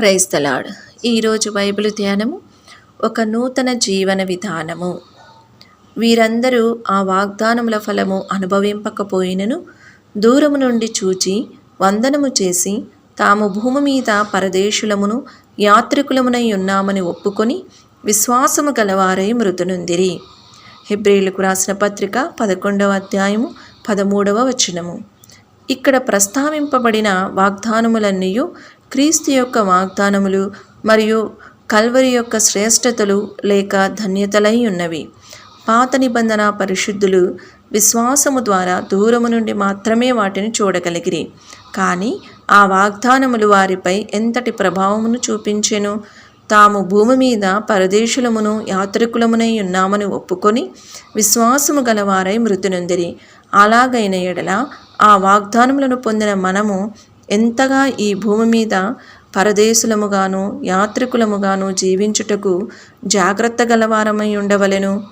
క్రైస్తలాడ్. ఈరోజు బైబిల్ ధ్యానము ఒక నూతన జీవన విధానము. వీరందరూ ఆ వాగ్దానముల ఫలము అనుభవింపకపోయినను దూరము నుండి చూచి వందనము చేసి తాము భూమి మీద పరదేశులమును యాత్రికులమునై ఉన్నామని ఒప్పుకొని విశ్వాసము గలవారై మృతునుందిరి. హెబ్రిలకు రాసిన పత్రిక పదకొండవ అధ్యాయము పదమూడవ వచనము. ఇక్కడ ప్రస్తావింపబడిన వాగ్దానములన్నీ క్రీస్తు యొక్క వాగ్దానములు మరియు కల్వరి యొక్క శ్రేష్టతలు లేక ధన్యతలై ఉన్నవి. పాత నిబంధన పరిశుద్ధులు విశ్వాసము ద్వారా దూరము నుండి మాత్రమే వాటిని చూడగలిగిరి. కానీ ఆ వాగ్దానములు వారిపై ఎంతటి ప్రభావమును చూపించెను? తాము భూమి మీద పరదేశులమును యాత్రికులమునై ఉన్నామని ఒప్పుకొని విశ్వాసము గలవారై మృతునుందిరి. అలాగైన ఎడల ఆ వాగ్దానములను పొందిన మనము ఎంతగా ఈ భూమి మీద పరదేశులముగాను యాత్రికులముగాను జీవించుటకు జాగ్రత్త గలవారమై ఉండవలెను?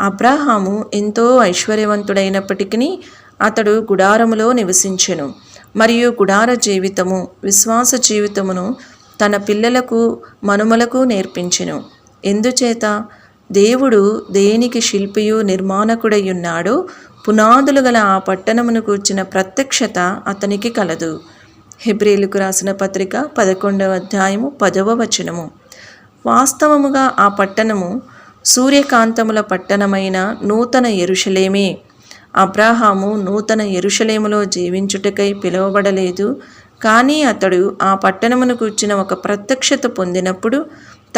అబ్రాహాము ఎంతో ఐశ్వర్యవంతుడైనప్పటికీ అతడు గుడారములో నివసించెను. మరియు గుడార జీవితము విశ్వాస జీవితమును తన పిల్లలకు మనుమలకు నేర్పించెను. ఎందుచేత? దేవుడు దేనికి శిల్పియు నిర్మాణకుడయ్యున్నాడో పునాదులు గల ఆ పట్టణమును కూర్చిన ప్రత్యక్షత అతనికి కలదు. హెబ్రిలకు రాసిన పత్రిక పదకొండవ అధ్యాయము పదవ వచనము. వాస్తవముగా ఆ పట్టణము సూర్యకాంతముల పట్టణమైన నూతన ఎరుషలేమే అబ్రాహాము నూతన ఎరుషలేములో జీవించుటకై పిలువబడలేదు. కానీ అతడు ఆ పట్టణమును కూర్చిన ఒక ప్రత్యక్షత పొందినప్పుడు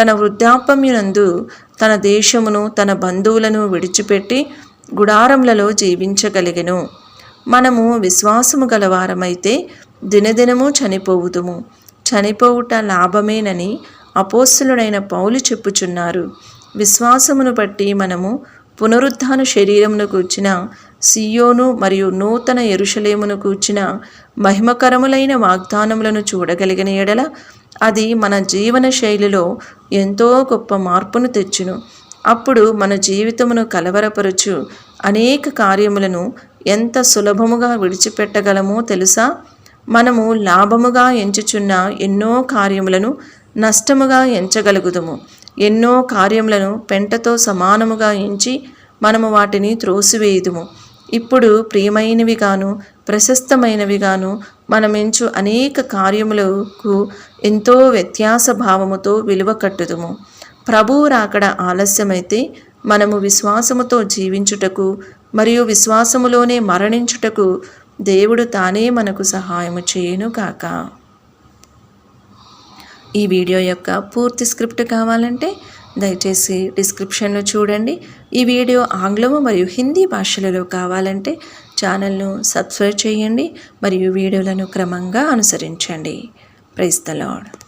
తన వృద్ధాపమ్యునందు తన దేశమును తన బంధువులను విడిచిపెట్టి గుడారములలో జీవించగలిగెను. మనము విశ్వాసము గలవారమైతే దినదినము చనిపోవుదుము. చనిపోవుట లాభమేనని అపోస్తులుడైన పౌలు చెప్పుచున్నారు. విశ్వాసమును బట్టి మనము పునరుద్ధాన శరీరమును కూర్చిన సియోను మరియు నూతన ఎరుషలేమును కూర్చిన మహిమకరములైన వాగ్దానములను చూడగలిగిన ఎడల అది మన జీవన శైలిలో ఎంతో గొప్ప మార్పును తెచ్చును. అప్పుడు మన జీవితమును కలవరపరుచు అనేక కార్యములను ఎంత సులభముగా విడిచిపెట్టగలమో తెలుసా? మనము లాభముగా ఎంచుచున్న ఎన్నో కార్యములను నష్టముగా ఎంచగలుగుదుము. ఎన్నో కార్యములను పెంటతో సమానముగా ఎంచి మనము వాటిని త్రోసివేయుదుము. ఇప్పుడు ప్రియమైనవిగాను ప్రశస్తమైనవిగాను మనమెంచు అనేక కార్యములకు ఎంతో వ్యత్యాస భావముతో విలువ కట్టుదుము. ప్రభువు రాకడ ఆలస్యమైతే మనము విశ్వాసముతో జీవించుటకు మరియు విశ్వాసములోనే మరణించుటకు దేవుడు తానే మనకు సహాయము చేయను కాక. ఈ వీడియో యొక్క పూర్తి స్క్రిప్ట్ కావాలంటే దయచేసి డిస్క్రిప్షన్లో చూడండి. ఈ వీడియో ఆంగ్లము మరియు హిందీ భాషలలో కావాలంటే ఛానల్ను సబ్స్క్రైబ్ చేయండి మరియు వీడియోలను క్రమంగా అనుసరించండి. Price the lord